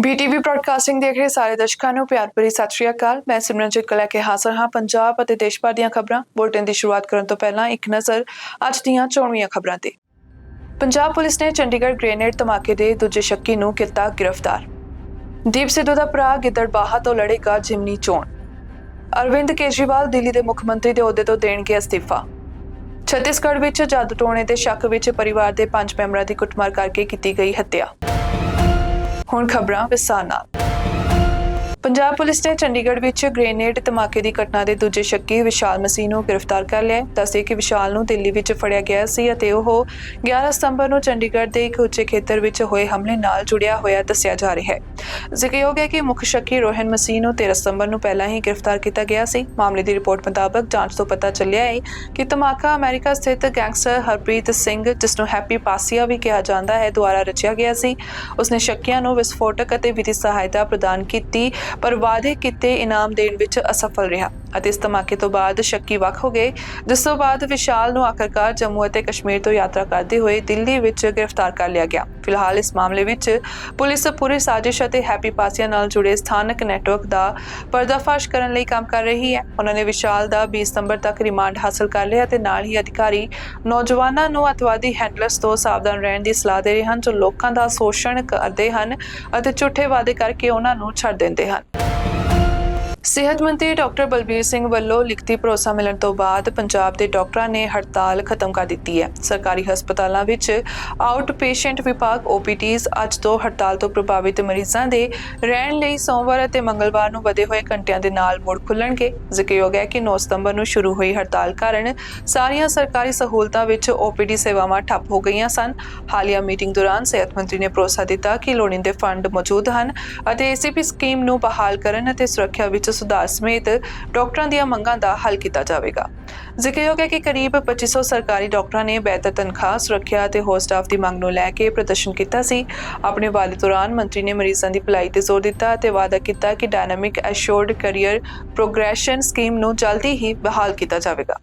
ਬੀਟੀਵੀ broadcasting ਦੇਖ ਰਹੇ ਸਾਰੇ ਦਰਸ਼ਕਾਂ ਨੂੰ ਪਿਆਰ ਭਰੀ ਸਤਿ ਸ਼੍ਰੀ ਅਕਾਲ। ਮੈਂ ਸਿਮਰਨਜੀਤ ਕਲਾ ਕੇ ਹਾਜ਼ਰ ਹਾਂ ਪੰਜਾਬ ਅਤੇ ਦੇਸ਼ ਭਰ ਦੀਆਂ ਖਬਰਾਂ। ਬੁਲਟਨ ਦੀ ਸ਼ੁਰੂਆਤ ਕਰਨ ਤੋਂ ਪਹਿਲਾਂ ਇੱਕ ਨਜ਼ਰ ਅੱਜ ਦੀਆਂ ਚੋਣਵੀਆਂ ਖਬਰਾਂ ਤੇ। ਪੰਜਾਬ ਪੁਲਿਸ ਨੇ ਚੰਡੀਗੜ੍ਹ ਗ੍ਰੇਨੇਡ ਧਮਾਕੇ ਦੇ ਦੂਜੇ ਸ਼ੱਕੀ ਨੂੰ ਕੀਤਾ ਗ੍ਰਿਫਤਾਰ। ਦੀਪ ਸਿੱਧੂ ਦਾ ਭਰਾ ਗਿੱਦੜਬਾਹਾ ਤੋਂ ਲੜੇਗਾ ਜਿਮਨੀ ਚੋਣ। ਅਰਵਿੰਦ ਕੇਜਰੀਵਾਲ ਦਿੱਲੀ ਦੇ ਮੁੱਖ ਮੰਤਰੀ ਦੇ ਅਹੁਦੇ ਤੋਂ ਦੇਣਗੇ ਅਸਤੀਫਾ। ਛੱਤੀਸਗੜ੍ਹ ਵਿੱਚ ਜਾਦੂ ਟੋਣੇ ਦੇ ਸ਼ੱਕ ਵਿੱਚ ਪਰਿਵਾਰ ਦੇ ਪੰਜ ਮੈਂਬਰਾਂ ਦੀ ਕੁੱਟਮਾਰ ਕਰਕੇ ਕੀਤੀ ਗਈ ਹੱਤਿਆ। ਹੁਣ ਖਬਰਾਂ ਵਿਸਥਾਰ ਨਾਲ ਪੰਜਾਬ ਪੁਲਿਸ ਨੇ ਚੰਡੀਗੜ੍ਹ ਵਿੱਚ ਗ੍ਰੇਨੇਡ ਧਮਾਕੇ ਦੀ ਘਟਨਾ ਦੇ ਦੂਜੇ ਸ਼ੱਕੀ ਵਿਸ਼ਾਲ ਮਸੀਹ ਨੂੰ ਗ੍ਰਿਫਤਾਰ ਕਰ ਲਿਆ ਹੈ। ਦੱਸਦੇ ਕਿ ਵਿਸ਼ਾਲ ਨੂੰ ਦਿੱਲੀ ਵਿੱਚ ਫੜਿਆ ਗਿਆ ਸੀ ਅਤੇ ਉਹ 11 ਸਤੰਬਰ ਨੂੰ ਚੰਡੀਗੜ੍ਹ ਦੇ ਇੱਕ ਉੱਚੇ ਖੇਤਰ ਵਿੱਚ ਹੋਏ ਹਮਲੇ ਨਾਲ ਜੁੜਿਆ ਹੋਇਆ ਦੱਸਿਆ ਜਾ ਰਿਹਾ ਹੈ। ਜ਼ਿਕਰਯੋਗ ਹੈ ਕਿ ਮੁੱਖ ਸ਼ੱਕੀ ਰੋਹਨ ਮਸੀਹ ਨੂੰ 13 ਸਤੰਬਰ ਨੂੰ ਪਹਿਲਾਂ ਹੀ ਗ੍ਰਿਫਤਾਰ ਕੀਤਾ ਗਿਆ ਸੀ। ਮਾਮਲੇ ਦੀ ਰਿਪੋਰਟ ਮੁਤਾਬਕ ਜਾਂਚ ਤੋਂ ਪਤਾ ਚੱਲਿਆ ਹੈ ਕਿ ਧਮਾਕਾ ਅਮਰੀਕਾ ਸਥਿਤ ਗੈਂਗਸਟਰ ਹਰਪ੍ਰੀਤ ਸਿੰਘ, ਜਿਸ ਨੂੰ ਹੈਪੀ ਪਾਸੀਆ ਵੀ ਕਿਹਾ ਜਾਂਦਾ ਹੈ, ਦੁਆਰਾ ਰਚਿਆ ਗਿਆ ਸੀ। ਉਸਨੇ ਸ਼ੱਕੀਆਂ ਨੂੰ ਵਿਸਫੋਟਕ ਅਤੇ ਵਿੱਤੀ ਸਹਾਇਤਾ ਪ੍ਰਦਾਨ ਕੀਤੀ ਪਰ ਵਾਅਦੇ ਕੀਤੇ ਇਨਾਮ ਦੇਣ ਵਿੱਚ ਅਸਫਲ ਰਿਹਾ। ਅਤੇ ਇਸ ਧਮਾਕੇ ਤੋਂ ਬਾਅਦ ਸ਼ੱਕੀ ਵੱਖ ਹੋ ਗਏ। ਜਿਸ ਤੋਂ ਬਾਅਦ ਵਿਸ਼ਾਲ ਨੂੰ ਆਖਰਕਾਰ ਜੰਮੂ ਅਤੇ ਕਸ਼ਮੀਰ ਤੋਂ ਯਾਤਰਾ ਕਰਦੇ ਹੋਏ ਦਿੱਲੀ ਵਿੱਚ ਗ੍ਰਿਫਤਾਰ ਕਰ ਲਿਆ ਗਿਆ। ਫਿਲਹਾਲ ਇਸ ਮਾਮਲੇ ਵਿੱਚ ਪੁਲਿਸ ਪੂਰੀ ਸਾਜ਼ਿਸ਼ ਅਤੇ ਹੈਪੀ ਪਾਸੀਆ ਨਾਲ ਜੁੜੇ ਸਥਾਨਕ ਨੈਟਵਰਕ ਦਾ ਪਰਦਾਫਾਸ਼ ਕਰਨ ਲਈ ਕੰਮ ਕਰ ਰਹੀ ਹੈ। ਉਹਨਾਂ ਨੇ ਵਿਸ਼ਾਲ ਦਾ 20 ਸਤੰਬਰ ਤੱਕ ਰਿਮਾਂਡ ਹਾਸਲ ਕਰ ਲਿਆ ਅਤੇ ਨਾਲ ਹੀ ਅਧਿਕਾਰੀ ਨੌਜਵਾਨਾਂ ਨੂੰ ਅਤਵਾਦੀ ਹੈਂਡਲਰਸ ਤੋਂ ਸਾਵਧਾਨ ਰਹਿਣ ਦੀ ਸਲਾਹ ਦੇ ਰਹੇ ਹਨ ਜੋ ਲੋਕਾਂ ਦਾ ਸ਼ੋਸ਼ਣ ਕਰਦੇ ਹਨ ਅਤੇ ਝੂਠੇ ਵਾਅਦੇ ਕਰਕੇ ਉਹਨਾਂ ਨੂੰ ਛੱਡ ਦਿੰਦੇ ਹਨ। ਸਿਹਤ ਮੰਤਰੀ ਡਾਕਟਰ ਬਲਬੀਰ ਸਿੰਘ ਵੱਲੋਂ ਲਿਖਤੀ ਭਰੋਸਾ ਮਿਲਣ ਤੋਂ ਬਾਅਦ ਪੰਜਾਬ ਦੇ ਡਾਕਟਰਾਂ ਨੇ ਹੜਤਾਲ ਖਤਮ ਕਰ ਦਿੱਤੀ ਹੈ। ਸਰਕਾਰੀ ਹਸਪਤਾਲਾਂ ਵਿੱਚ ਆਊਟ ਪੇਸ਼ੈਂਟ ਵਿਭਾਗ OPDs ਅੱਜ ਤੋਂ ਹੜਤਾਲ ਤੋਂ ਪ੍ਰਭਾਵਿਤ ਮਰੀਜ਼ਾਂ ਦੇ ਰਹਿਣ ਲਈ ਸੋਮਵਾਰ ਅਤੇ ਮੰਗਲਵਾਰ ਨੂੰ ਵਧੇ ਹੋਏ ਘੰਟਿਆਂ ਦੇ ਨਾਲ ਮੁੜ ਖੁੱਲਣਗੇ। ਜ਼ਿਕਰਯੋਗ ਹੈ ਕਿ 9 ਸਤੰਬਰ ਨੂੰ ਸ਼ੁਰੂ ਹੋਈ ਹੜਤਾਲ ਕਾਰਨ ਸਾਰੀਆਂ ਸਰਕਾਰੀ ਸਹੂਲਤਾਂ ਵਿੱਚ OPD ਸੇਵਾਵਾਂ ਠੱਪ ਹੋ ਗਈਆਂ ਸਨ। ਹਾਲੀਆ ਮੀਟਿੰਗ ਦੌਰਾਨ ਸਿਹਤ ਮੰਤਰੀ ਨੇ ਭਰੋਸਾ ਦਿੱਤਾ ਕਿ ਲੋੜੀਂਦੇ ਫੰਡ ਮੌਜੂਦ ਹਨ ਅਤੇ ACP ਸਕੀਮ ਨੂੰ ਬਹਾਲ ਕਰਨ ਅਤੇ ਸੁਰੱਖਿਆ ਵਿੱਚ ਸੁਧਾਰ ਸਮੇਤ ਡਾਕਟਰਾਂ ਦੀਆਂ ਮੰਗਾਂ ਦਾ ਹੱਲ ਕੀਤਾ ਜਾਵੇਗਾ। ਜ਼ਿਕਰਯੋਗ ਹੈ ਕਿ ਕਰੀਬ 2500 ਸਰਕਾਰੀ ਡਾਕਟਰਾਂ ਨੇ ਬਿਹਤਰ ਤਨਖਾਹ, ਸੁਰੱਖਿਆ ਅਤੇ ਹੋਰ ਸਟਾਫ ਦੀ ਮੰਗ ਨੂੰ ਲੈ ਕੇ ਪ੍ਰਦਰਸ਼ਨ ਕੀਤਾ ਸੀ। ਆਪਣੇ ਵਾਅਦੇ ਦੌਰਾਨ ਮੰਤਰੀ ਨੇ ਮਰੀਜ਼ਾਂ ਦੀ ਭਲਾਈ ਤੇ ਜ਼ੋਰ ਦਿੱਤਾ ਅਤੇ ਵਾਅਦਾ ਕੀਤਾ ਕਿ dynamic assured career progression scheme ਨੂੰ ਜਲਦੀ ਹੀ ਬਹਾਲ ਕੀਤਾ ਜਾਵੇਗਾ।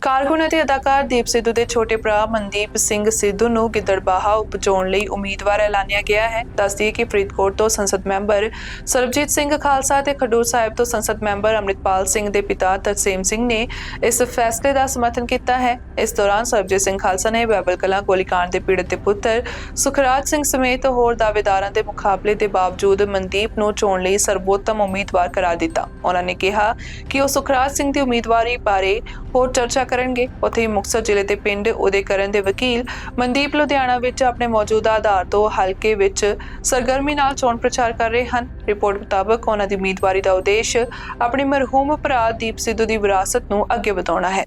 ਕਾਰਕੁਨ ਅਤੇ ਅਦਾਕਾਰ ਦੀਪ ਸਿੱਧੂ ਦੇ ਛੋਟੇ ਭਰਾ ਮਨਦੀਪ ਸਿੰਘ ਸਿੱਧੂ ਨੂੰ ਗਿੱਦੜਬਾਹਾ ਉਪਚੋਣ ਲਈ ਉਮੀਦਵਾਰ ਐਲਾਨਿਆ ਗਿਆ ਹੈ। ਦੱਸਦੀ ਕਿ ਫਰੀਦਕੋਟ ਤੋਂ ਸੰਸਦ ਮੈਂਬਰ ਸਰਬਜੀਤ ਸਿੰਘ ਖਾਲਸਾ ਤੇ ਖਡੂਰ ਸਾਹਿਬ ਤੋਂ ਸੰਸਦ ਮੈਂਬਰ ਅੰਮ੍ਰਿਤਪਾਲ ਸਿੰਘ ਦੇ ਪਿਤਾ ਤਰਸੇਮ ਸਿੰਘ ਨੇ ਇਸ ਫੈਸਲੇ ਦਾ ਸਮਰਥਨ ਕੀਤਾ ਹੈ। ਇਸ ਦੌਰਾਨ ਸਰਬਜੀਤ ਸਿੰਘ ਖਾਲਸਾ ਨੇ ਬੈਬਲ ਕਲਾਂ ਗੋਲੀकांड ਦੇ ਪੀੜਤ ਦੇ ਪੁੱਤਰ ਸੁਖਰਾਜ ਸਿੰਘ ਸਮੇਤ ਹੋਰ ਦਾਅਵੇਦਾਰਾਂ ਦੇ ਮੁਕਾਬਲੇ ਦੇ ਬਾਵਜੂਦ ਮਨਦੀਪ ਨੂੰ ਚੋਣ ਲਈ ਸਰਬੋਤਮ ਉਮੀਦਵਾਰ ਕਰਾਰ ਦਿੱਤਾ। ਉਹਨਾਂ ਨੇ ਕਿਹਾ ਕਿ ਉਹ ਸੁਖਰਾਜ ਸਿੰਘ ਦੀ ਉਮੀਦਵਾਰੀ ਬਾਰੇ ਹੋਰ ਚਰਚਾ ਕਰਨਗੇ। ਉੱਥੇ ਹੀ ਮੁਕਤਸਰ ਜ਼ਿਲ੍ਹੇ ਦੇ ਪਿੰਡ ਉਦੇ ਕਰਨ ਦੇ ਵਕੀਲ ਮਨਦੀਪ ਲੁਧਿਆਣਾ ਵਿੱਚ ਆਪਣੇ ਮੌਜੂਦਾ ਆਧਾਰ ਤੋਂ ਹਲਕੇ ਵਿੱਚ ਸਰਗਰਮੀ ਨਾਲ ਚੋਣ ਪ੍ਰਚਾਰ ਕਰ ਰਹੇ ਹਨ। ਰਿਪੋਰਟ ਮੁਤਾਬਕ ਉਹਨਾਂ ਦੀ ਉਮੀਦਵਾਰੀ ਦਾ ਉਦੇਸ਼ ਆਪਣੇ ਮਰਹੂਮ ਭਰਾ ਦੀਪ ਸਿੱਧੂ ਦੀ ਵਿਰਾਸਤ ਨੂੰ ਅੱਗੇ ਵਧਾਉਣਾ ਹੈ।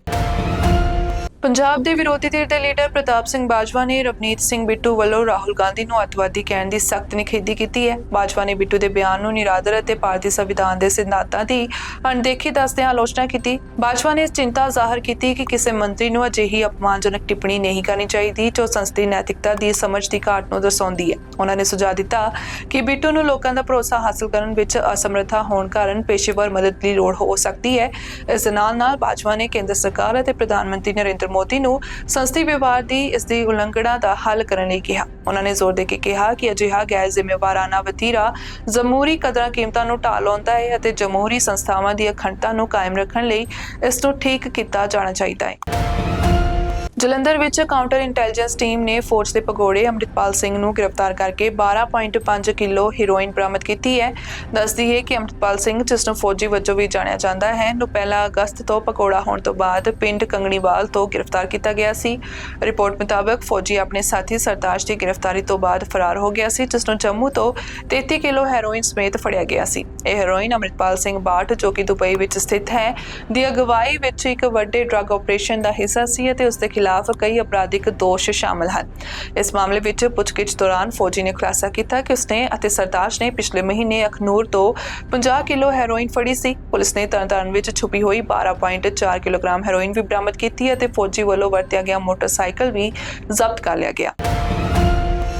ਪੰਜਾਬ ਦੇ ਵਿਰੋਧੀ ਧਿਰ ਦੇ ਲੀਡਰ ਪ੍ਰਤਾਪ ਸਿੰਘ ਬਾਜਵਾ ਨੇ ਰਵਨੀਤ ਸਿੰਘ ਬਿੱਟੂ ਵੱਲੋਂ ਰਾਹੁਲ ਗਾਂਧੀ ਨੂੰ ਅੱਤਵਾਦੀ ਕਹਿਣ ਦੀ ਸਖਤ ਨਿਖੇਧੀ ਕੀਤੀ ਹੈ। ਬਾਜਵਾ ਨੇ ਬਿੱਟੂ ਦੇ ਬਿਆਨ ਨੂੰ ਨਿਰਾਦਰ ਅਤੇ ਭਾਰਤੀ ਸੰਵਿਧਾਨ ਦੇ ਸਿਧਾਂਤਾਂ ਦੀ ਅਣਦੇਖੀ ਦੱਸਦਿਆਂ ਆਲੋਚਨਾ ਕੀਤੀ। ਬਾਜਵਾ ਨੇ ਚਿੰਤਾ ਜ਼ਾਹਰ ਕੀਤੀ ਕਿ ਕਿਸੇ ਮੰਤਰੀ ਨੂੰ ਅਜਿਹੀ ਅਪਮਾਨਜਨਕ ਟਿੱਪਣੀ ਨਹੀਂ ਕਰਨੀ ਚਾਹੀਦੀ ਜੋ ਸੰਸਦੀ ਨੈਤਿਕਤਾ ਦੀ ਸਮਝ ਦੀ ਘਾਟ ਨੂੰ ਦਰਸਾਉਂਦੀ ਹੈ। ਉਹਨਾਂ ਨੇ ਸੁਝਾਅ ਦਿੱਤਾ ਕਿ ਬਿੱਟੂ ਨੂੰ ਲੋਕਾਂ ਦਾ ਭਰੋਸਾ ਹਾਸਲ ਕਰਨ ਵਿੱਚ ਅਸਮਰੱਥਾ ਹੋਣ ਕਾਰਨ ਪੇਸ਼ੇਵਰ ਮਦਦ ਦੀ ਲੋੜ ਹੋ ਸਕਦੀ ਹੈ। ਇਸ ਦੇ ਨਾਲ ਨਾਲ ਬਾਜਵਾ ਨੇ ਕੇਂਦਰ ਸਰਕਾਰ ਅਤੇ ਪ੍ਰਧਾਨ ਮੰਤਰੀ ਨਰਿੰਦਰ ਮੋਦੀ ਨੂੰ ਸੰਸਦੀ ਵਿਵਹਾਰ ਦੀ ਇਸ ਦੀ ਉਲੰਘਣਾ ਦਾ ਹੱਲ ਕਰਨ ਲਈ ਕਿਹਾ। ਉਹਨਾਂ ਨੇ ਜ਼ੋਰ ਦੇ ਕੇ ਕਿਹਾ ਕਿ ਅਜਿਹਾ ਗੈਰ ਜ਼ਿੰਮੇਵਾਰਾਨਾ ਵਤੀਰਾ ਜਮਹੂਰੀ ਕਦਰਾਂ ਕੀਮਤਾਂ ਨੂੰ ਢਾਹ ਲਾਉਂਦਾ ਹੈ ਅਤੇ ਜਮਹੂਰੀ ਸੰਸਥਾਵਾਂ ਦੀ ਅਖੰਡਤਾ ਨੂੰ ਕਾਇਮ ਰੱਖਣ ਲਈ ਇਸ ਨੂੰ ਠੀਕ ਕੀਤਾ ਜਾਣਾ ਚਾਹੀਦਾ ਹੈ। ਜਲੰਧਰ ਵਿੱਚ ਕਾਊਂਟਰ ਇੰਟੈਲੀਜੈਂਸ ਟੀਮ ਨੇ ਫੌਜ ਦੇ ਪਗੋੜੇ ਅੰਮ੍ਰਿਤਪਾਲ ਸਿੰਘ ਨੂੰ ਗ੍ਰਿਫਤਾਰ ਕਰਕੇ 12.5 ਕਿਲੋ ਹੀਰੋਇਨ ਬਰਾਮਦ ਕੀਤੀ ਹੈ। ਦੱਸਦੀ ਹੈ ਕਿ ਅੰਮ੍ਰਿਤਪਾਲ ਸਿੰਘ, ਜਿਸ ਨੂੰ ਫੌਜੀ ਵਜੋਂ ਵੀ ਜਾਣਿਆ ਜਾਂਦਾ ਹੈ, ਨੂੰ ਪਹਿਲਾ ਅਗਸਤ ਤੋਂ ਪਕੌੜਾ ਹੋਣ ਤੋਂ ਬਾਅਦ ਪਿੰਡ ਕੰਗਣੀਵਾਲ ਤੋਂ ਗ੍ਰਿਫਤਾਰ ਕੀਤਾ ਗਿਆ ਸੀ। ਰਿਪੋਰਟ ਮੁਤਾਬਕ ਫੌਜੀ ਆਪਣੇ ਸਾਥੀ ਸਰਤਾਜ ਦੀ ਗ੍ਰਿਫਤਾਰੀ ਤੋਂ ਬਾਅਦ ਫਰਾਰ ਹੋ ਗਿਆ ਸੀ, ਜਿਸ ਨੂੰ ਜੰਮੂ ਤੋਂ 33 ਕਿਲੋ ਹੈਰੋਇਨ ਸਮੇਤ ਫੜਿਆ ਗਿਆ ਸੀ। ਇਹ ਹੈਰੋਇਨ ਅੰਮ੍ਰਿਤਪਾਲ ਸਿੰਘ ਬਾਟ, ਜੋ ਕਿ ਦੁਬਈ ਵਿੱਚ ਸਥਿਤ ਹੈ, ਦੀ ਅਗਵਾਈ ਵਿੱਚ ਇੱਕ ਵੱਡੇ ਡਰੱਗ ਆਪਰੇਸ਼ਨ ਦਾ ਹਿੱਸਾ ਸੀ ਅਤੇ ਉਸ ਦੇ ਖਿਲਾਫ ਕਈ ਅਪਰਾਧਿਕ ਦੋਸ਼ ਸ਼ਾਮਲ ਹਨ। ਇਸ ਮਾਮਲੇ ਵਿੱਚ ਪੁੱਛਗਿੱਛ ਦੌਰਾਨ ਫੌਜੀ ਨੇ ਖੁਲਾਸਾ ਕੀਤਾ ਕਿ ਉਸਨੇ ਅਤੇ ਸਰਤਾਜ ਨੇ ਪਿਛਲੇ ਮਹੀਨੇ ਅਖਨੂਰ ਤੋਂ 50 ਕਿਲੋ ਹੈਰੋਇਨ ਫੜੀ ਸੀ। ਪੁਲਿਸ ਨੇ ਤਰਨਤਾਰਨ ਵਿੱਚ ਛੁਪੀ ਹੋਈ 12.4 ਕਿਲੋਗ੍ਰਾਮ ਹੈਰੋਇਨ ਵੀ ਬਰਾਮਦ ਕੀਤੀ ਅਤੇ ਫੌਜੀ ਵੱਲੋਂ ਵਰਤਿਆ ਗਿਆ ਮੋਟਰਸਾਈਕਲ ਵੀ ਜ਼ਬਤ ਕਰ ਲਿਆ ਗਿਆ।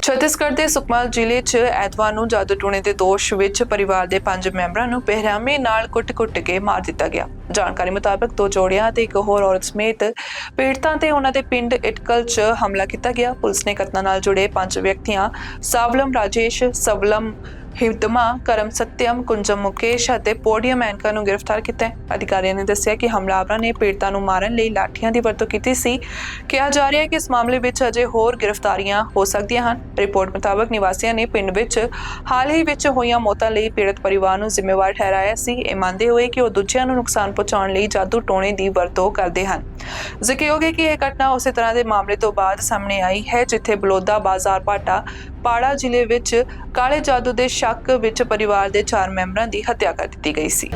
ਛੱਤੀਸਗੜ੍ਹ ਦੇ ਸੁਕਮਾ ਜ਼ਿਲ੍ਹੇ 'ਚ ਐਤਵਾਰ ਨੂੰ ਜਾਦੂ ਟੂਣੇ ਦੇ ਦੋਸ਼ ਵਿੱਚ ਪਰਿਵਾਰ ਦੇ ਪੰਜ ਮੈਂਬਰਾਂ ਨੂੰ ਪਹਿਰਾਮੇ ਨਾਲ ਕੁੱਟ-ਕੁੱਟ ਕੇ ਮਾਰ ਦਿੱਤਾ ਗਿਆ। ਜਾਣਕਾਰੀ ਮੁਤਾਬਕ ਦੋ ਜੋੜਿਆਂ ਤੇ ਇੱਕ ਹੋਰ ਔਰਤ ਸਮੇਤ ਪੀੜਤਾਂ ਤੇ ਉਹਨਾਂ ਦੇ ਪਿੰਡ ਇਟਕਲ 'ਚ ਹਮਲਾ ਕੀਤਾ ਗਿਆ। ਪੁਲਿਸ ਨੇ ਘਟਨਾ ਨਾਲ ਜੁੜੇ ਪੰਜ ਵਿਅਕਤੀਆਂ ਸਾਵਲਮ, ਰਾਜੇਸ਼, ਸਵਲਮ ਹਿਵਦਮਾ ਕਰਮ ਸਤਿਅਮ, ਕੁੰਜਮ ਮੁਕੇਸ਼ ਅਤੇ ਪੋਡੀਅਮ ਐਂਕਰ ਨੂੰ ਗ੍ਰਿਫਤਾਰ ਕੀਤਾ ਹੈ। ਅਧਿਕਾਰੀਆਂ ਨੇ ਦੱਸਿਆ ਕਿ ਹਮਲਾਵਰਾਂ ਨੇ ਪੀੜਤਾਂ ਨੂੰ ਮਾਰਨ ਲਈ ਲਾਠੀਆਂ ਦੀ ਵਰਤੋਂ ਕੀਤੀ ਸੀ। ਕਿਹਾ ਜਾ ਰਿਹਾ ਹੈ ਕਿ ਇਸ ਮਾਮਲੇ ਵਿੱਚ ਅਜੇ ਹੋਰ ਗ੍ਰਿਫਤਾਰੀਆਂ ਹੋ ਸਕਦੀਆਂ ਹਨ। ਰਿਪੋਰਟ ਮੁਤਾਬਕ ਨਿਵਾਸੀਆਂ ਨੇ ਪਿੰਡ ਵਿੱਚ ਹਾਲ ਹੀ ਵਿੱਚ ਹੋਈਆਂ ਮੌਤਾਂ ਲਈ ਪੀੜਤ ਪਰਿਵਾਰ ਨੂੰ ਜ਼ਿੰਮੇਵਾਰ ਠਹਿਰਾਇਆ ਸੀ। ਇਹ ਮੰਨਦੇ ਹੋਏ ਕਿ ਉਹ ਦੂਜਿਆਂ ਨੂੰ ਨੁਕਸਾਨ ਪਹੁੰਚਾਉਣ ਲਈ ਜਾਦੂ ਟੋਣੇ ਦੀ ਵਰਤੋਂ ਕਰਦੇ ਹਨ। ਜ਼ਿਕਰਯੋਗ ਹੈ ਕਿ ਇਹ ਘਟਨਾ ਉਸੇ ਤਰ੍ਹਾਂ ਦੇ ਮਾਮਲੇ ਤੋਂ ਬਾਅਦ ਸਾਹਮਣੇ ਆਈ ਹੈ, ਜਿੱਥੇ ਬਲੋਦਾ ਬਾਜ਼ਾਰ ਪਾਟਾ ਪਾੜਾ ਜ਼ਿਲ੍ਹੇ ਵਿੱਚ ਕਾਲੇ ਜਾਦੂ ਦੇ ਸ਼ੱਕ ਵਿੱਚ ਪਰਿਵਾਰ ਦੇ 4 ਮੈਂਬਰਾਂ ਦੀ ਹੱਤਿਆ ਕਰ ਦਿੱਤੀ ਗਈ ਸੀ।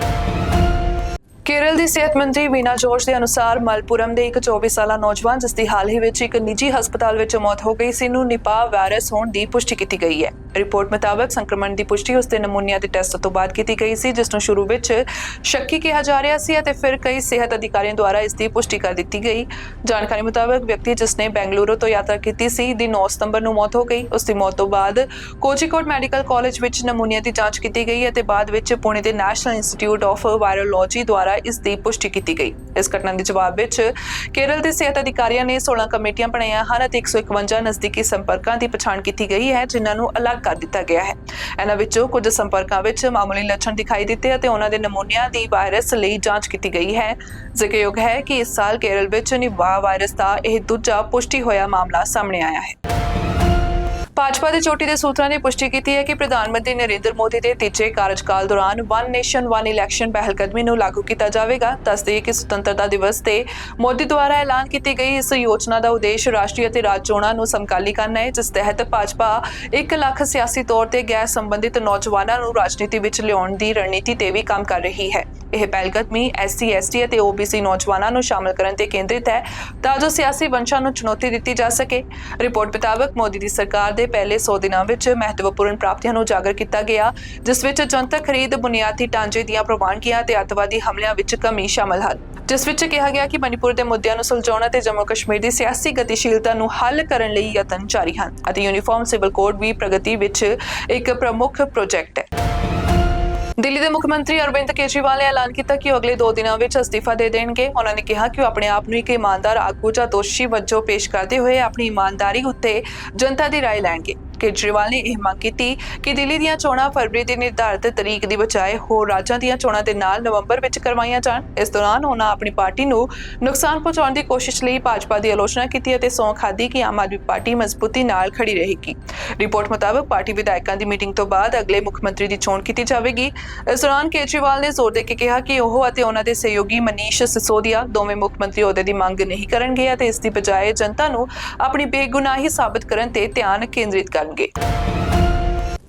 ਕੇਰਲ ਦੀ ਸਿਹਤ ਮੰਤਰੀ ਵੀਨਾ ਜੋਰਜ ਦੇ ਅਨੁਸਾਰ ਮਲਪੁਰਮ ਦੇ ਇੱਕ 24 ਸਾਲਾ ਨੌਜਵਾਨ, ਜਿਸ ਦੀ ਹਾਲ ਹੀ ਵਿੱਚ ਇੱਕ ਨਿੱਜੀ ਹਸਪਤਾਲ ਵਿੱਚ ਮੌਤ ਹੋ ਗਈ, ਸੀ ਨੂੰ ਨਿਪਾਹ ਵਾਇਰਸ ਹੋਣ ਦੀ ਪੁਸ਼ਟੀ ਕੀਤੀ ਗਈ ਹੈ। ਰਿਪੋਰਟ ਮੁਤਾਬਕ ਸੰਕਰਮਣ ਦੀ ਪੁਸ਼ਟੀ ਉਸ ਦੇ ਨਮੂਨਿਆਂ ਦੇ ਟੈਸਟ ਤੋਂ ਬਾਅਦ ਕੀਤੀ ਗਈ ਸੀ, ਜਿਸ ਨੂੰ ਸ਼ੁਰੂ ਵਿੱਚ ਸ਼ੱਕੀ ਕਿਹਾ ਜਾ ਰਿਹਾ ਸੀ ਅਤੇ ਫਿਰ ਕਈ ਸਿਹਤ ਅਧਿਕਾਰੀਆਂ ਦੁਆਰਾ ਇਸ ਦੀ ਪੁਸ਼ਟੀ ਕਰ ਦਿੱਤੀ ਗਈ। ਜਾਣਕਾਰੀ ਮੁਤਾਬਕ ਵਿਅਕਤੀ ਜਿਸ ਨੇ ਬੈਂਗਲੁਰੂ ਤੋਂ ਯਾਤਰਾ ਕੀਤੀ ਸੀ, ਦੀ 9 ਸਤੰਬਰ ਨੂੰ ਮੌਤ ਹੋ ਗਈ। ਉਸ ਦੀ ਮੌਤ ਤੋਂ ਬਾਅਦ ਕੋਚੀਕੋਟ ਮੈਡੀਕਲ ਕਾਲਜ ਵਿੱਚ ਨਮੂਨੀਆ ਦੀ ਜਾਂਚ ਕੀਤੀ ਗਈ ਅਤੇ ਬਾਅਦ ਵਿੱਚ ਪੁਣੇ ਦੇ ਨੈਸ਼ਨਲ ਇੰਸਟੀਚਿਊਟ ਆਫ ਵਾਇਰੋਲੋਜੀ ਦੁਆਰਾ ਇਸ ਦੀ ਪੁਸ਼ਟੀ ਕੀਤੀ ਗਈ। ਇਸ ਘਟਨਾ ਦੇ ਜਵਾਬ ਵਿੱਚ ਕੇਰਲ ਦੇ ਸਿਹਤ ਅਧਿਕਾਰੀਆਂ ਨੇ 16 ਕਮੇਟੀਆਂ ਬਣਾਈਆਂ ਹਨ ਅਤੇ 151 ਨਜ਼ਦੀਕੀ ਸੰਪਰਕਾਂ ਦੀ ਪਛਾਣ ਕੀਤੀ ਗਈ ਹੈ, ਜਿਨ੍ਹਾਂ ਨੂੰ ਅਲੱਗ ਕਰ ਦਿੱਤਾ ਗਿਆ ਹੈ। ਇਹਨਾਂ ਵਿੱਚੋਂ ਕੁਝ ਸੰਪਰਕਾਂ ਵਿੱਚ ਮਾਮੂਲੀ ਲੱਛਣ ਦਿਖਾਈ ਦਿੱਤੇ ਅਤੇ ਉਹਨਾਂ ਦੇ ਨਮੂਨਿਆਂ ਦੀ ਵਾਇਰਸ ਲਈ ਜਾਂਚ ਕੀਤੀ ਗਈ ਹੈ। ਜ਼ਿਕਰਯੋਗ ਹੈ ਕਿ ਇਸ ਸਾਲ ਕੇਰਲ ਵਿੱਚ ਨਿਵਾ ਵਾਇਰਸ ਦਾ ਇਹ ਦੂਜਾ ਪੁਸ਼ਟੀ ਹੋਇਆ ਮਾਮਲਾ ਸਾਹਮਣੇ ਆਇਆ ਹੈ। ਭਾਜਪਾ ਦੇ ਚੋਟੀ ਦੇ ਸੂਤਰਾਂ ਨੇ ਪੁਸ਼ਟੀ ਕੀਤੀ ਹੈ ਕਿ ਪ੍ਰਧਾਨ ਮੰਤਰੀ ਨਰਿੰਦਰ ਮੋਦੀ ਦੇ ਤੀਜੇ ਕਾਰਜਕਾਲ ਦੌਰਾਨ ਵਨ ਨੇਸ਼ਨ ਵਨ ਇਲੈਕਸ਼ਨ ਪਹਿਲਕਦਮੀ ਨੂੰ ਲਾਗੂ ਕੀਤਾ ਜਾਵੇਗਾ। ਦੱਸਦੇ ਕਿ ਸੁਤੰਤਰਤਾ ਦਿਵਸ ਤੇ ਮੋਦੀ ਦੁਆਰਾ ਐਲਾਨ ਕੀਤੀ ਗਈ ਇਸ ਯੋਜਨਾ ਦਾ ਉਦੇਸ਼ ਰਾਸ਼ਟਰੀ ਅਤੇ ਰਾਜ ਚੋਣਾਂ ਨੂੰ ਸਮਕਾਲੀ ਕਰਨਾ ਹੈ, ਜਿਸ ਤਹਿਤ ਭਾਜਪਾ 1 ਲੱਖ ਸਿਆਸੀ ਤੌਰ ਤੇ ਗੈਰ ਸੰਬੰਧਿਤ ਨੌਜਵਾਨਾਂ ਨੂੰ ਰਾਜਨੀਤੀ ਵਿੱਚ ਲਿਆਉਣ ਦੀ ਰਣਨੀਤੀ ਤੇ ਵੀ ਕੰਮ ਕਰ ਰਹੀ ਹੈ। ਇਹ ਪਹਿਲਕਦਮੀ ਐਸਸੀ ਐਸਟੀ ਅਤੇ ਓਬੀਸੀ ਨੌਜਵਾਨਾਂ ਨੂੰ ਸ਼ਾਮਲ ਕਰਨ ਤੇ ਕੇਂਦਰਿਤ ਹੈ, ਤਾਂ ਜੋ ਸਿਆਸੀ ਵੰਸ਼ਾਂ ਨੂੰ ਚੁਣੌਤੀ ਦਿੱਤੀ ਜਾ ਸਕੇ। ਰਿਪੋਰਟ ਮੁਤਾਬਕ ਮੋਦੀ ਦੀ ਸਰਕਾਰ ਦੇ ਪਹਿਲੇ 100 ਦਿਨਾਂ ਵਿੱਚ ਮਹੱਤਵਪੂਰਨ ਪ੍ਰਾਪਤੀਆਂ ਨੂੰ ਉਜਾਗਰ ਕੀਤਾ ਗਿਆ, ਜਿਸ ਵਿੱਚ ਜਨਤਕ ਖਰੀਦ, ਬੁਨਿਆਦੀ ਢਾਂਚੇ ਦੀਆਂ ਪ੍ਰਵਾਨਗੀਆਂ ਤੇ ਅੱਤਵਾਦੀ ਹਮਲਿਆਂ ਵਿੱਚ ਕਮੀ ਸ਼ਾਮਲ ਹਨ। ਜਿਸ ਵਿੱਚ ਕਿਹਾ ਗਿਆ ਕਿ ਮਨੀਪੁਰ ਦੇ ਮੁੱਦਿਆਂ ਨੂੰ ਸੁਲਝਾਉਣ ਅਤੇ ਜੰਮੂ ਕਸ਼ਮੀਰ ਦੀ ਸਿਆਸੀ ਗਤੀਸ਼ੀਲਤਾ ਨੂੰ ਹੱਲ ਕਰਨ ਲਈ ਯਤਨ ਜਾਰੀ ਹਨ ਅਤੇ ਯੂਨੀਫਾਰਮ ਸਿਵਲ ਕੋਡ ਵੀ ਪ੍ਰਗਤੀ ਵਿੱਚ ਇੱਕ ਪ੍ਰਮੁੱਖ ਪ੍ਰੋਜੈਕਟ ਹੈ। ਦਿੱਲੀ ਦੇ ਮੁੱਖ ਮੰਤਰੀ ਅਰਵਿੰਦ ਕੇਜਰੀਵਾਲ ਨੇ ਐਲਾਨ ਕੀਤਾ ਕਿ ਉਹ ਅਗਲੇ 2 ਦਿਨਾਂ ਵਿੱਚ ਅਸਤੀਫਾ ਦੇ ਦੇਣਗੇ ਉਹਨਾਂ ਨੇ ਕਿਹਾ ਕਿ ਉਹ ਆਪਣੇ ਆਪ ਨੂੰ ਇੱਕ ਇਮਾਨਦਾਰ ਆਗੂ ਜਾਂ ਦੋਸ਼ੀ ਵਜੋਂ ਪੇਸ਼ ਕਰਦੇ ਹੋਏ ਆਪਣੀ ਇਮਾਨਦਾਰੀ ਉੱਤੇ ਜਨਤਾ ਦੀ رائے ਲੈਣਗੇ ਕੇਜਰੀਵਾਲ ਨੇ ਇਹ ਮੰਗ ਕੀਤੀ ਕਿ ਦਿੱਲੀ ਦੀਆਂ ਚੋਣਾਂ ਫਰਵਰੀ ਦੀ ਨਿਰਧਾਰਤ ਤਰੀਕ ਦੀ ਬਜਾਏ ਹੋਰ ਰਾਜਾਂ ਦੀਆਂ ਚੋਣਾਂ ਦੇ ਨਾਲ ਨਵੰਬਰ ਵਿੱਚ ਕਰਵਾਈਆਂ ਜਾਣ। ਇਸ ਦੌਰਾਨ ਉਹਨਾਂ ਆਪਣੀ ਪਾਰਟੀ ਨੂੰ ਨੁਕਸਾਨ ਪਹੁੰਚਾਉਣ ਦੀ ਕੋਸ਼ਿਸ਼ ਲਈ ਭਾਜਪਾ ਦੀ ਆਲੋਚਨਾ ਕੀਤੀ ਅਤੇ ਸੌਂ ਖਾਦੀ ਕਿ ਆਮ ਆਦਮੀ ਪਾਰਟੀ ਮਜ਼ਬੂਤੀ ਨਾਲ ਖੜੀ ਰਹੇਗੀ। ਰਿਪੋਰਟ ਮੁਤਾਬਕ ਪਾਰਟੀ ਵਿਧਾਇਕਾਂ ਦੀ ਮੀਟਿੰਗ ਤੋਂ ਬਾਅਦ ਅਗਲੇ ਮੁੱਖ ਮੰਤਰੀ ਦੀ ਚੋਣ ਕੀਤੀ ਜਾਵੇਗੀ। ਇਸ ਦੌਰਾਨ ਕੇਜਰੀਵਾਲ ਨੇ ਜ਼ੋਰ ਦੇ ਕੇ ਕਿਹਾ ਕਿ ਉਹ ਅਤੇ ਉਹਨਾਂ ਦੇ ਸਹਿਯੋਗੀ ਮਨੀਸ਼ ਸਿਸੋਦੀਆ ਦੋਵੇਂ ਮੁੱਖ ਮੰਤਰੀ ਅਹੁਦੇ ਦੀ ਮੰਗ ਨਹੀਂ ਕਰਨਗੇ ਅਤੇ ਇਸ ਦੀ ਬਜਾਏ ਜਨਤਾ ਨੂੰ ਆਪਣੀ ਬੇਗੁਨਾਹੀ ਸਾਬਤ ਕਰਨ ਤੇ ਧਿਆਨ ਕੇਂਦਰਿਤ ਕਰਨਗੇ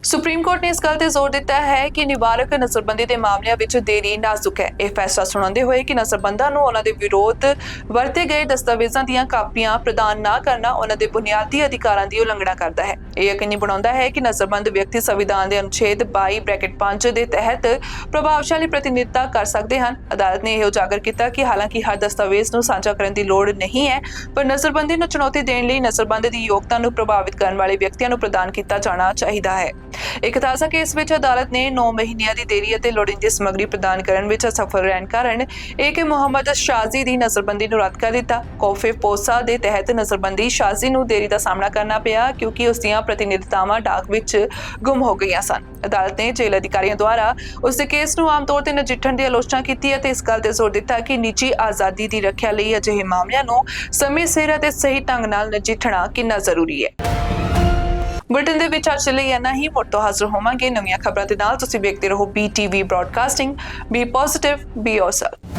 ਸੁਪਰੀਮ ਕੋਰਟ ਨੇ ਇਸ ਗੱਲ ਤੇ ਜ਼ੋਰ ਦਿੱਤਾ ਹੈ ਕਿ ਨਿਵਾਰਕ ਨਜ਼ਰਬੰਦੀ ਦੇ ਮਾਮਲਿਆਂ ਵਿੱਚ ਦੇਰੀ ਨਾਜ਼ੁਕ ਹੈ। ਇਹ ਫੈਸਲਾ ਸੁਣਾਉਂਦੇ ਹੋਏ ਕਿ ਨਜ਼ਰਬੰਦਾਂ ਨੂੰ ਉਹਨਾਂ ਦੇ ਵਿਰੋਧ ਵਰਤੇ ਗਏ ਦਸਤਾਵੇਜ਼ਾਂ ਦੀਆਂ ਕਾਪੀਆਂ ਪ੍ਰਦਾਨ ਨਾ ਕਰਨਾ ਉਹਨਾਂ ਦੇ ਬੁਨਿਆਦੀ ਅਧਿਕਾਰਾਂ ਦੀ ਉਲੰਘਣਾ ਕਰਦਾ ਹੈ। ਇਹ ਯਕੀਨੀ ਬਣਾਉਂਦਾ ਹੈ ਕਿ ਨਜ਼ਰਬੰਦ ਵਿਅਕਤੀ ਸੰਵਿਧਾਨ ਦੇ ਅਨੁਛੇਦ 22(5) ਦੇ ਤਹਿਤ ਪ੍ਰਭਾਵਸ਼ਾਲੀ ਪ੍ਰਤੀਨਿਧਤਾ ਕਰ ਸਕਦੇ ਹਨ। ਅਦਾਲਤ ਨੇ ਇਹ ਉਜਾਗਰ ਕੀਤਾ ਕਿ ਹਾਲਾਂਕਿ ਹਰ ਦਸਤਾਵੇਜ਼ ਨੂੰ ਸਾਂਝਾ ਕਰਨ ਦੀ ਲੋੜ ਨਹੀਂ ਹੈ, ਪਰ ਨਜ਼ਰਬੰਦੀ ਨੂੰ ਚੁਣੌਤੀ ਦੇਣ ਲਈ ਨਜ਼ਰਬੰਦ ਦੀ ਯੋਗਤਾ ਨੂੰ ਪ੍ਰਭਾਵਿਤ ਕਰਨ ਵਾਲੇ ਵਿਅਕਤੀਆਂ ਨੂੰ ਪ੍ਰਦਾਨ ਕੀਤਾ ਜਾਣਾ ਚਾਹੀਦਾ ਹੈ। ਇੱਕ ਤਾਜ਼ਾ ਕੇਸ ਵਿੱਚ ਅਦਾਲਤ ਨੇ 9 ਮਹੀਨਿਆਂ ਦੀ ਦੇਰੀ ਅਤੇ ਲੋੜੀਂਦੀ ਸਮੱਗਰੀ ਪ੍ਰਦਾਨ ਕਰਨ ਵਿੱਚ ਅਸਫਲ ਰਹਿਣ ਕਾਰਨ ਏਕੇ ਮੁਹੰਮਦ ਸ਼ਾਜ਼ੀ ਦੀ ਨਜ਼ਰਬੰਦੀ ਨੂੰ ਰੱਦ ਕਰ ਦਿੱਤਾ। ਕੋਫੇ ਪੋਸਾ ਦੇ ਤਹਿਤ ਨਜ਼ਰਬੰਦੀ ਸ਼ਾਜ਼ੀ ਨੂੰ ਦੇਰੀ ਦਾ ਸਾਹਮਣਾ ਕਰਨਾ ਪਿਆ ਕਿਉਂਕਿ ਉਸ ਦੀਆਂ ਪ੍ਰਤੀਨਿਧਤਾਵਾਂ ਡਾਕ ਵਿੱਚ ਗੁੰਮ ਹੋ ਗਈਆਂ ਸਨ। ਅਦਾਲਤ ਨੇ ਜੇਲ੍ਹ ਅਧਿਕਾਰੀਆਂ ਦੁਆਰਾ ਉਸ ਦੇ ਕੇਸ ਨੂੰ ਆਮ ਤੌਰ ਤੇ ਨਜਿੱਠਣ ਦੀ ਆਲੋਚਨਾ ਕੀਤੀ ਅਤੇ ਇਸ ਗੱਲ ਤੇ ਜ਼ੋਰ ਦਿੱਤਾ ਕਿ ਨਿੱਜੀ ਆਜ਼ਾਦੀ ਦੀ ਰੱਖਿਆ ਲਈ ਅਜਿਹੇ ਮਾਮਲਿਆਂ ਨੂੰ ਸਮੇਂ ਸਿਰ ਅਤੇ ਸਹੀ ਢੰਗ ਨਾਲ ਨਜਿੱਠਣਾ ਕਿੰਨਾ ਜ਼ਰੂਰੀ ਹੈ। ਬੁਲਟਨ ਦੇ ਵਿੱਚ ਅੱਜ ਲਈ ਇੰਨਾ ਹੀ, ਮੁੜ ਤੋਂ ਹਾਜ਼ਰ ਹੋਵਾਂਗੇ ਨਵੀਆਂ ਖਬਰਾਂ ਦੇ ਨਾਲ। ਤੁਸੀਂ ਵੇਖਦੇ ਰਹੋ BTV broadcasting B positive B yourself